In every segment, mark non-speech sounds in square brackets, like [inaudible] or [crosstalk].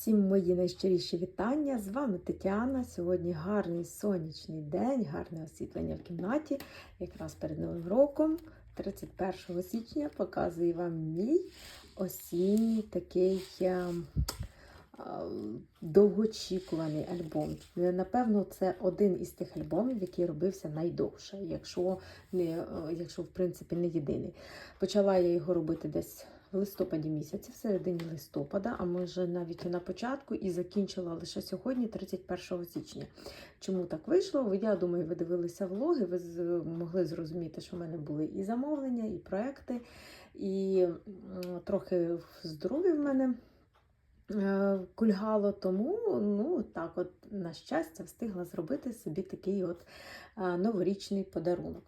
Всім мої найщиріші вітання. З вами Тетяна. Сьогодні гарний сонячний день, гарне освітлення в кімнаті. Якраз перед Новим роком, 31 січня, показую вам мій осінній такий е, е, довгоочікуваний альбом. Е, Напевно, це один із тих альбомів, який робився найдовше, якщо, не, якщо в принципі не єдиний. Почала я його робити десь в листопаді місяці, в середині листопада, а може навіть і на початку, і закінчила лише сьогодні, 31 січня. Чому так вийшло? Я думаю, ви дивилися влоги, ви могли зрозуміти, що в мене були і замовлення, і проекти, і трохи здоров'я в мене е, кульгало, тому ну так, от на щастя, встигла зробити собі такий от е, новорічний подарунок.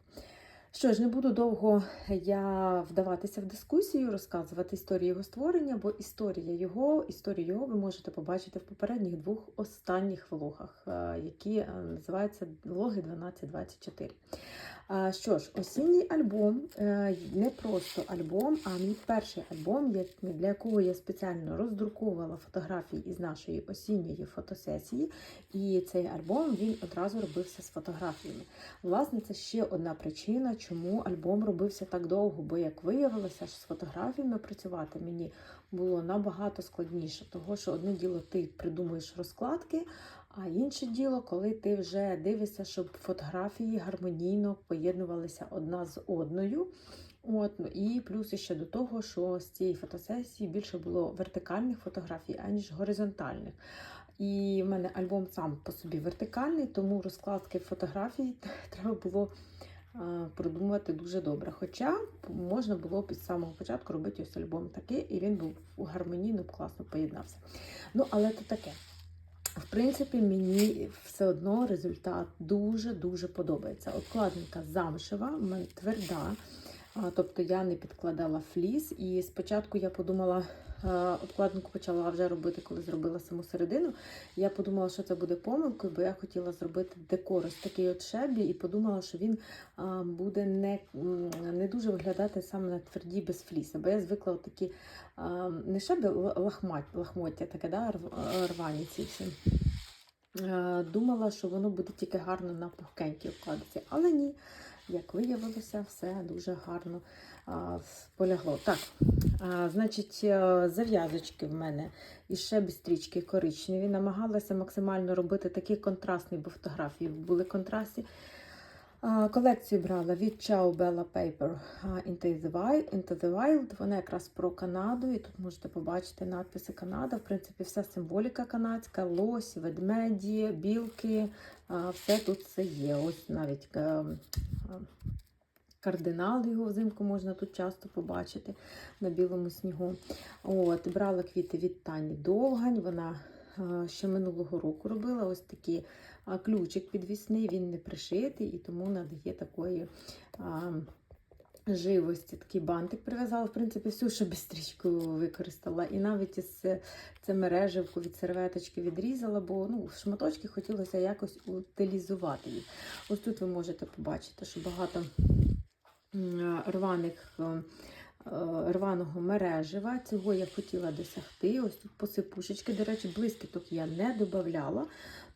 Що ж, не буду довго я вдаватися в дискусію, розказувати історію його створення, бо історія його, історію його ви можете побачити в попередніх двох останніх влогах, е, які е, називаються влоги 1224. Що ж, осінній альбом е, не просто альбом, а мій перший альбом, для якого я спеціально роздруковувала фотографії із нашої осінньої фотосесії. І цей альбом він одразу робився з фотографіями. Власне, це ще одна причина, чому альбом робився так довго, бо як виявилося, що з фотографіями працювати мені було набагато складніше, того що одне діло ти придумуєш розкладки, а інше діло, коли ти вже дивишся, щоб фотографії гармонійно поєднувалися одна з одною. От, ну, і плюс ще до того, що з цієї фотосесії більше було вертикальних фотографій, аніж горизонтальних. І в мене альбом сам по собі вертикальний, тому розкладки фотографій [laughs] треба було продумувати дуже добре. Хоча можна було із самого початку робити ось альбом такий, і він був гармонійно, класно поєднався. Ну, але то таке. В принципі, мені все одно результат дуже-дуже подобається. Обкладинка замшева, тверда, тобто я не підкладала фліс. І спочатку я подумала, обкладинку почала вже робити, коли зробила саму середину. Я подумала, що це буде помилкою, бо я хотіла зробити декор ось такий от шебі, і подумала, що він буде не, не дуже виглядати саме на твердій без фліса. Бо я звикла такі не шебі, лахмать, лахмоття, таке, да, рвані ці всі. Е, Думала, що воно буде тільки гарно на пухкенькій обкладці, але ні. Як виявилося, все дуже гарно а, полягло. Так, а, значить, е, зав'язочки в мене і ще без стрічки коричневі. Намагалася максимально робити такі контрастні, бо фотографії були контрастні. Колекцію брала від Ciao Bella Paper Into the Wild. Вона якраз про Канаду, і тут можете побачити надписи Канада. В принципі, вся символіка канадська, лось, ведмеді, білки. Все тут це є. Ось навіть е, е, кардинал його взимку можна тут часто побачити на білому снігу. От, брала квіти від Тані Довгань. Вона е, ще минулого року робила ось такі ключик підвісний, він не пришитий і тому надає такої а, живості. Такий бантик прив'язала. В принципі, всю ще стрічку використала. І навіть із це, це мереживку від серветочки відрізала, бо ну, шматочки хотілося якось утилізувати їх. Ось тут ви можете побачити, що багато рваних. е, е, Рваного мережева, цього я хотіла досягти. Ось тут посипушечки. До речі, блискіток я не додавала,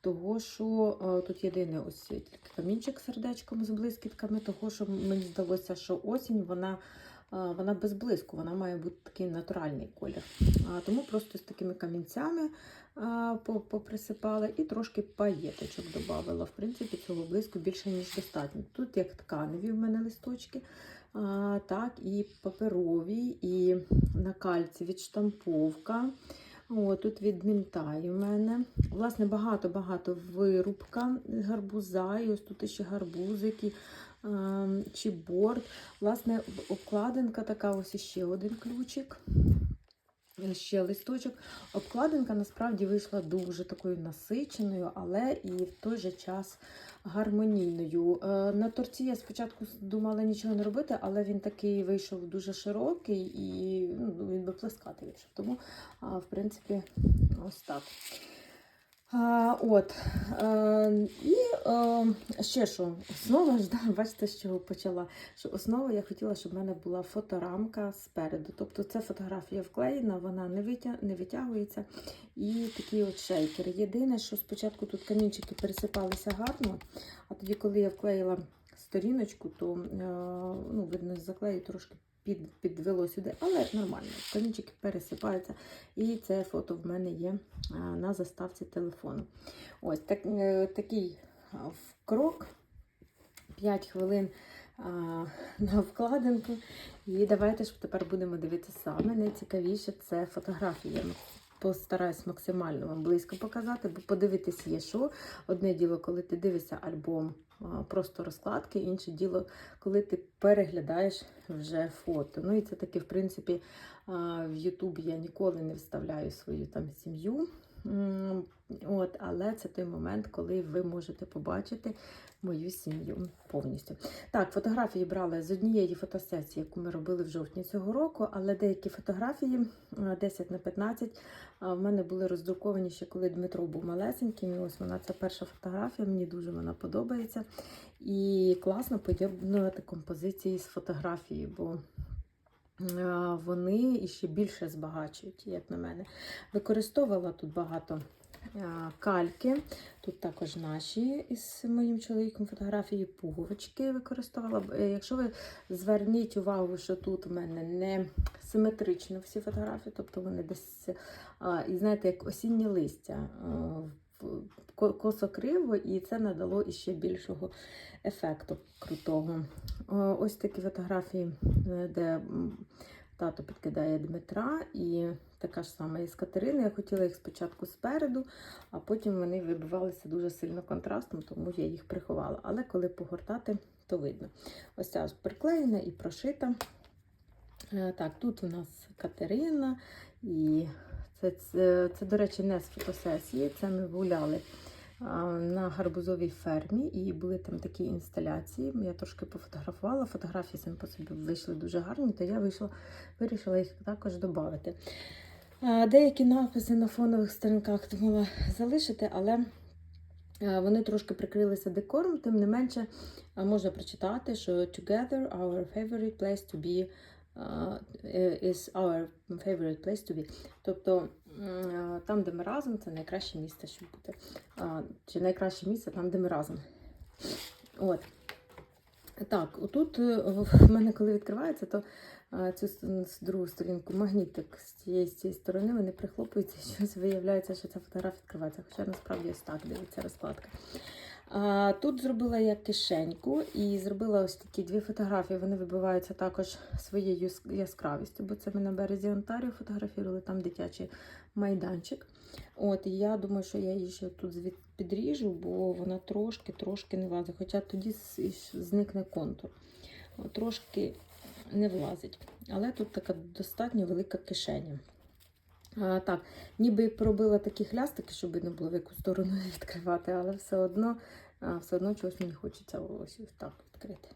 того що е, тут єдиний ось камінчик сердечком з блискітками, того що мені здалося, що осінь вона, е, вона без блиску, вона має бути такий натуральний колір. Тому просто з такими камінцями поприсипала і трошки паєточок додавала. В принципі, цього блиску більше, ніж достатньо. Тут як тканеві в мене листочки. Так, і паперові, і на кальці відштамповка. О, тут від Мінтай у мене. Власне, багато-багато вирубка гарбуза, і ось тут ще гарбузики а, чи борт. Власне, обкладинка така, ось іще один ключик. Ще листочок. Обкладинка насправді вийшла дуже такою насиченою, але і в той же час гармонійною. Е, На торці я спочатку думала нічого не робити, але він такий вийшов дуже широкий і ну, він би плескати вийшов. Тому, в принципі, ось так. От. І ще що, основа ж, [laughs] бачите, з чого почала. Що основа я хотіла, щоб в мене була фоторамка спереду. Тобто це фотографія вклеєна, вона не, витя, не витягується. І такий от шейкер. Єдине, що спочатку тут камінчики пересипалися гарно, а тоді, коли я вклеїла сторіночку, то е, ну, видно, заклею трошки під, підвело сюди, але нормально. Камінчики пересипаються. І це фото в мене є на заставці телефону. Ось так, е, такий крок. 5 хвилин а, на вкладинку. І давайте ж тепер будемо дивитися саме. Найцікавіше це фотографії. Постараюсь максимально вам близько показати, бо подивитись є що. Одне діло, коли ти дивишся альбом просто розкладки, інше діло, коли ти переглядаєш вже фото. Ну і це таки, в принципі, в Ютубі я ніколи не вставляю свою там сім'ю. От, але це той момент, коли ви можете побачити мою сім'ю повністю. Так, фотографії брали з однієї фотосесії, яку ми робили в жовтні цього року, але деякі фотографії 10 на 15 в мене були роздруковані ще коли Дмитро був малесеньким. І ось вона це перша фотографія, мені дуже вона подобається. І класно поєднувати композиції з фотографією, бо вони іще більше збагачують, як на мене. Використовувала тут багато кальки. Тут також наші із моїм чоловіком фотографії пуговички використовувала. Е, Якщо ви зверніть увагу, що тут в мене не симетрично всі фотографії, тобто вони десь, і знаєте, як осіннє листя. А, в- ко- Косо криво, і це надало іще більшого ефекту крутого. Ось такі фотографії, е, де тато підкидає Дмитра, і така ж сама із Катерини. Я хотіла їх спочатку спереду, а потім вони вибивалися дуже сильно контрастом, тому я їх приховала. Але коли погортати, то видно. Ось ця приклеєна і прошита. Е, Так, тут у нас Катерина, і це, це, це, до речі, не з фотосесії. Це ми гуляли на гарбузовій фермі, і були там такі інсталяції. Я трошки пофотографувала. Фотографії самі по собі вийшли дуже гарні, то я вийшла, вирішила їх також додати. Деякі написи на фонових сторінках думала залишити, але вони трошки прикрилися декором, тим не менше можна прочитати, що Together our favorite place to be is our favorite place to be. Тобто там, де ми разом, це найкраще місце, щоб бути. Чи найкраще місце там, де ми разом. От. Так, отут е, в мене, коли відкривається, то цю другу сторінку магнітик з цієї, з цієї сторони вони прихлопуються, щось виявляється, що ця фотографія відкривається. Хоча насправді ось так дивиться розкладка. Тут зробила я кишеньку і зробила ось такі дві фотографії. Вони вибиваються також своєю яскравістю, бо це ми на березі Онтаріо фотографували, там дитячий майданчик. От, і я думаю, що я її ще тут підріжу, бо вона трошки-трошки не влазить. Хоча тоді зникне контур. Трошки не влазить. Але тут така достатньо велика кишеня. А, так, ніби пробила такі хлястики, щоб не було в яку сторону [laughs] відкривати, але все одно, а, все одно чогось мені хочеться ось так відкрити.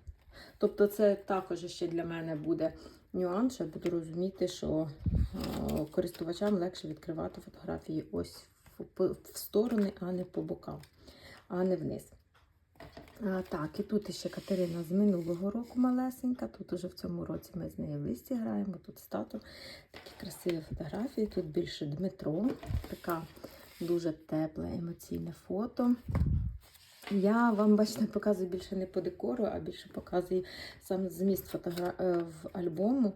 Тобто, це також ще для мене буде нюанс, що я буду розуміти, що користувачам легше відкривати фотографії ось в сторони, а не по бокам, а не вниз. А, так, і тут ще Катерина з минулого року малесенька. Тут уже в цьому році ми з нею в листі граємо. Тут стату. Такі красиві фотографії. Тут більше Дмитро. Така дуже тепле емоційне фото. Я вам, бачите, показую більше не по декору, а більше показую сам зміст фотогра... е, в альбому.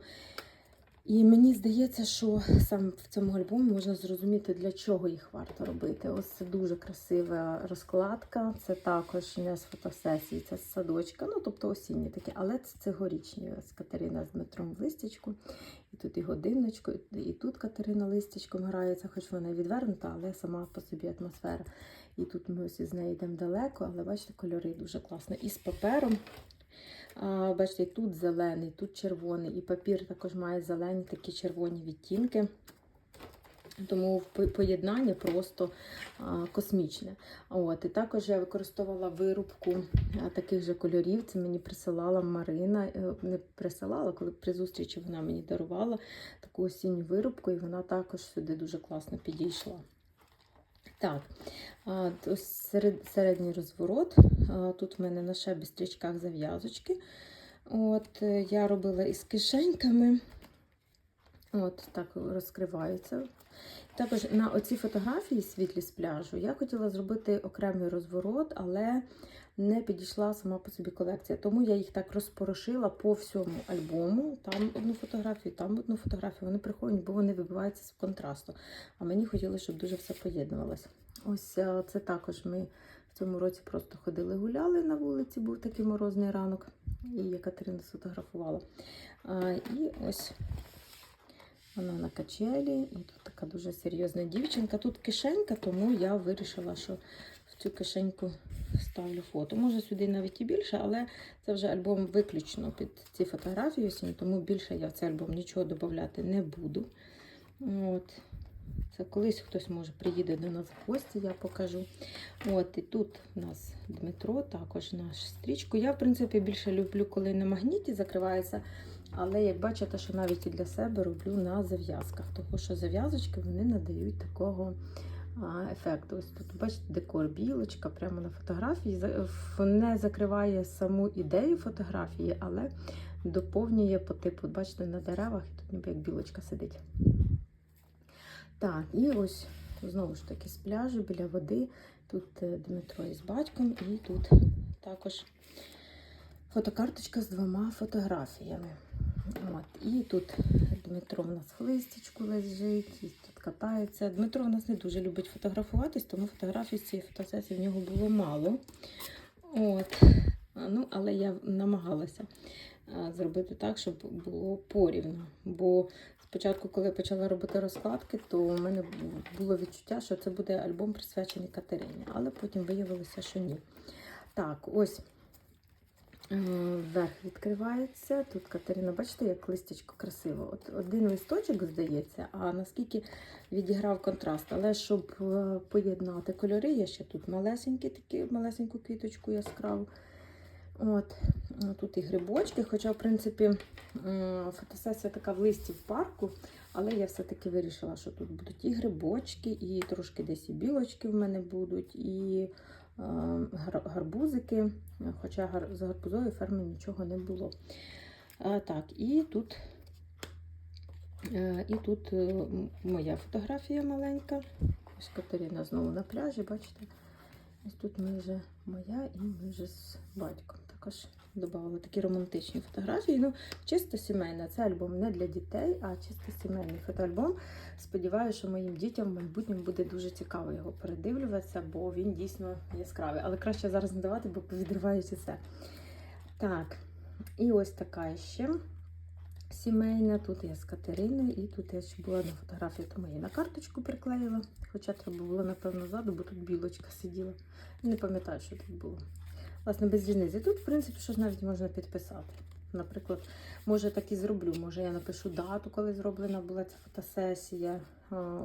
І мені здається, що саме в цьому альбомі можна зрозуміти, для чого їх варто робити. Ось це дуже красива розкладка. Це також не з фотосесії, це з садочка. Ну, тобто осінні такі, але це цьогорічні. Ось Катерина з Дмитром в листячку. І тут і годинничко, і тут Катерина листячком грається, хоч вона відвернута, але сама по собі атмосфера. І тут ми ось із нею йдемо далеко, але бачите, кольори дуже класно. І з папером. А, бачите, тут зелений, тут червоний, і папір також має зелені такі червоні відтінки. Тому поєднання просто а, космічне. От, і також я використовувала вирубку таких же кольорів. Це мені присилала Марина. е, Не присилала, коли при зустрічі вона мені дарувала таку осінню вирубку, і вона також сюди дуже класно підійшла. Так, ось середній розворот. Тут в мене на шебі стрічках зав'язочки. От, е, я робила із кишеньками. От так розкривається. Також на оці фотографії світлі з пляжу я хотіла зробити окремий розворот, але не підійшла сама по собі колекція. Тому я їх так розпорошила по всьому альбому. Там одну фотографію, там одну фотографію. Вони приходять, бо вони вибиваються з контрасту. А мені хотілося, щоб дуже все поєднувалося. Ось е, це також ми в цьому році просто ходили гуляли на вулиці, був такий морозний ранок, і Катерина сфотографувала. А, І ось вона на качелі, і тут така дуже серйозна дівчинка. Тут кишенька, тому я вирішила, що цю кишеньку ставлю фото. Може сюди навіть і більше, але це вже альбом виключно під ці фотографії, осінь, тому більше я в цей альбом нічого додати не буду. От. Це колись хтось може приїде до нас в гості, я покажу. От, і тут у нас Дмитро, також наш стрічку. Я, в принципі, більше люблю, коли на магніті закривається. Але як бачите, що навіть і для себе роблю на зав'язках, тому що зав'язочки вони надають такого а, ефекту. Ось тут, бачите, декор білочка прямо на фотографії. Не закриває саму ідею фотографії, але доповнює по типу, бачите, на деревах, і тут ніби як білочка сидить. Так, і ось знову ж таки з пляжу біля води. Тут е, Дмитро із батьком, і тут також фотокарточка з двома фотографіями. От. І тут Дмитро в нас в листячку лежить, тут катається. Дмитро в нас не дуже любить фотографуватись, тому фотографій з цієї фотосесії в нього було мало. От. Ну, але я намагалася зробити так, щоб було порівно. Бо спочатку, коли я почала робити розкладки, то в мене було відчуття, що це буде альбом присвячений Катерині, але потім виявилося, що ні. Так, ось верх відкривається. Тут Катерина, бачите, як листячко красиво. От один листочок, здається, а наскільки відіграв контраст. Але щоб е, поєднати кольори, я ще тут малесенькі, такі, малесеньку квіточку яскраву. От, е, тут і грибочки, хоча, в принципі, фотосесія така в листі в парку, але я все-таки вирішила, що тут будуть і грибочки, і трошки десь і білочки в мене будуть, і е, гарбузики, хоча з гарбузової ферми нічого не було. Так, і тут, е, і тут е, моя фотографія маленька. Ось Катерина знову на пляжі, бачите? Ось тут ми вже моя і ми вже з батьком. Також додавала такі романтичні фотографії. Ну, чисто сімейна. Це альбом не для дітей, а чисто сімейний фотоальбом. Сподіваюся, що моїм дітям в майбутньому буде дуже цікаво його передивлюватися, бо він дійсно яскравий. Але краще зараз не давати, бо повідривають усе. Так, і ось така ще сімейна. Тут я з Катериною, і тут я ще була на фотографії, тому я на карточку приклеїла. Хоча треба було, напевно, ззаду, бо тут білочка сиділа. Не пам'ятаю, що тут було. Власне, без різниці. Тут, в принципі, щось навіть можна підписати. Наприклад, може так і зроблю. Може, я напишу дату, коли зроблена була ця фотосесія.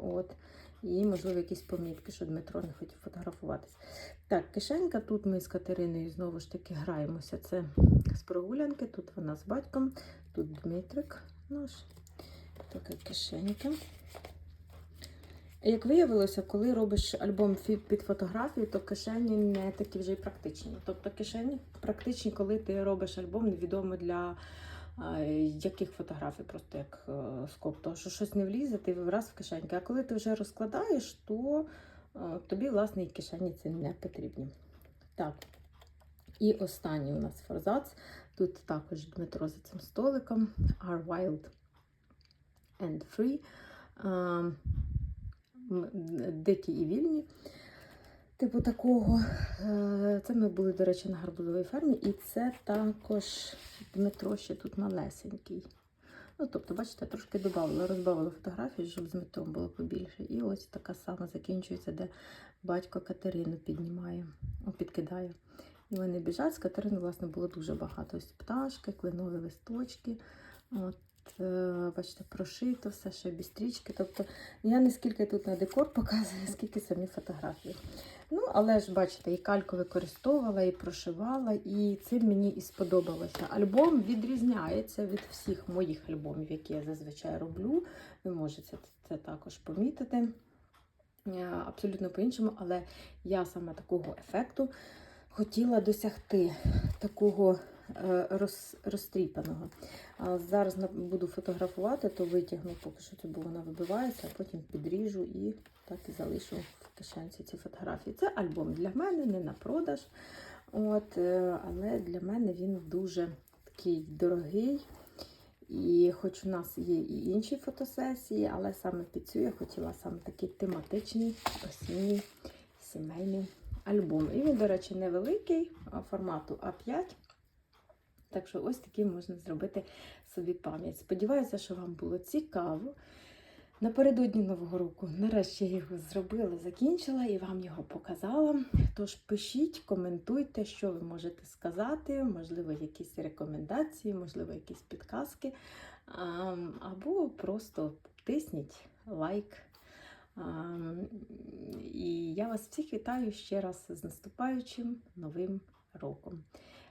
От. І, можливо, якісь помітки, що Дмитро не хотів фотографуватись. Так, кишенька. Тут ми з Катериною знову ж таки граємося. Це з прогулянки. Тут вона з батьком, тут Дмитрик наш. Така кишенька. Як виявилося, коли робиш альбом під фотографію, то кишені не такі вже й практичні. Тобто кишені практичні, коли ти робиш альбом, невідомо для яких фотографій, просто як е, скоп, тому що щось не влізе, ти раз в кишеньки. А коли ти вже розкладаєш, то е, тобі, власне, і кишені ці не потрібні. Так. І останній у нас форзац. Тут також Дмитро за цим столиком. Are wild and free. Дикі і вільні. Типу такого. Е, Це ми були, до речі, на гарбузовій фермі, і це також Дмитро ще тут малесенький. Ну, тобто, бачите, трошки додавала, розбавила фотографії, щоб з Дмитром було побільше. І ось така сама закінчується, де батько Катерину піднімає, підкидає. І вони біжать. З Катерини, власне, було дуже багато. Ось пташки, кленові листочки. От, бачите, прошито, все ще без стрічки. Тобто я не скільки тут на декор показую, [laughs] скільки самі фотографії. Ну, але ж, бачите, і кальку використовувала, і прошивала, і цим мені і сподобалося. Альбом відрізняється від всіх моїх альбомів, які я зазвичай роблю. Ви можете це також помітити. е, абсолютно по-іншому, але я саме такого ефекту хотіла досягти такого е, роз, розтріпаного. Зараз буду фотографувати, то витягну поки що це, бо вона вибивається, а потім підріжу і так і залишу в кишенці ці фотографії. Це альбом для мене, не на продаж. От, е, але для мене він дуже такий дорогий. І хоч у нас є і інші фотосесії, але саме під цю я хотіла саме такий тематичний осінній сімейний альбом. І він, до речі, невеликий, формату А5. Так що ось такий можна зробити собі пам'ять. Сподіваюся, що вам було цікаво. Напередодні Нового року, нарешті я його зробила, закінчила і вам його показала. Тож пишіть, коментуйте, що ви можете сказати, можливо, якісь рекомендації, можливо, якісь підказки. Або просто тисніть лайк. І я вас всіх вітаю ще раз з наступаючим новим роком.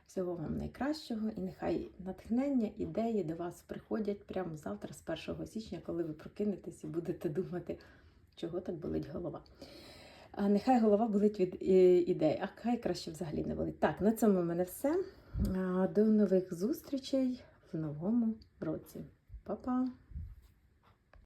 Всього вам найкращого і нехай натхнення, ідеї до вас приходять прямо завтра, з 1 січня, коли ви прокинетесь і будете думати, чого так болить голова. А нехай голова болить від е, ідей, а хай краще взагалі не болить. Так, на цьому в мене все. До нових зустрічей в новому році. Па-па!